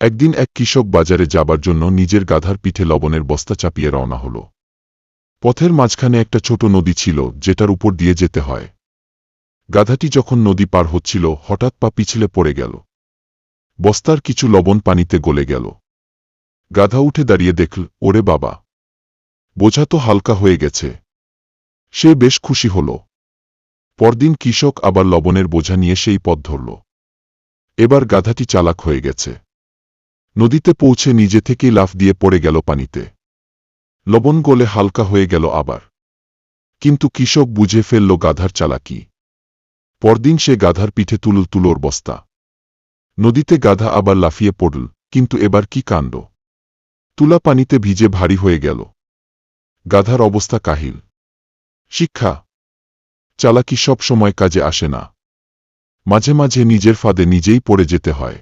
একদিন এক কৃষক বাজারে যাবার জন্য নিজের গাধার পিঠে লবণের বস্তা চাপিয়ে রওনা হল। পথের মাঝখানে একটা ছোট নদী ছিল, যেটার উপর দিয়ে যেতে হয়। গাধাটি যখন নদী পার হচ্ছিল, হঠাৎ পা পিছলে পড়ে গেল। বস্তার কিছু লবণ পানিতে গলে গেল। গাধা উঠে দাঁড়িয়ে দেখল, ওরে বাবা! বোঝা তো হালকা হয়ে গেছে। সে বেশ খুশি হল। পরদিন কৃষক আবার লবণের বোঝা নিয়ে সেই পথ ধরল। এবার গাধাটি চালাক হয়ে গেছে। নদীতে পৌঁছে নিজে থেকেই লাফ দিয়ে পড়ে গেল পানিতে। লবণ গলে হালকা হয়ে গেল আবার। কিন্তু কৃষক বুঝে ফেলল গাধার চালাকি। পরদিন সে গাধার পিঠে তুলল তুলোর বস্তা। নদীতে গাধা আবার লাফিয়ে পড়ল, কিন্তু এবার কি কাণ্ড? তুলা পানিতে ভিজে ভারী হয়ে গেল। গাধার অবস্থা কাহিল। শিক্ষা। চালাকি সব সময় কাজে আসে না। মাঝে মাঝে নিজের ফাঁদে নিজেই পড়ে যেতে হয়।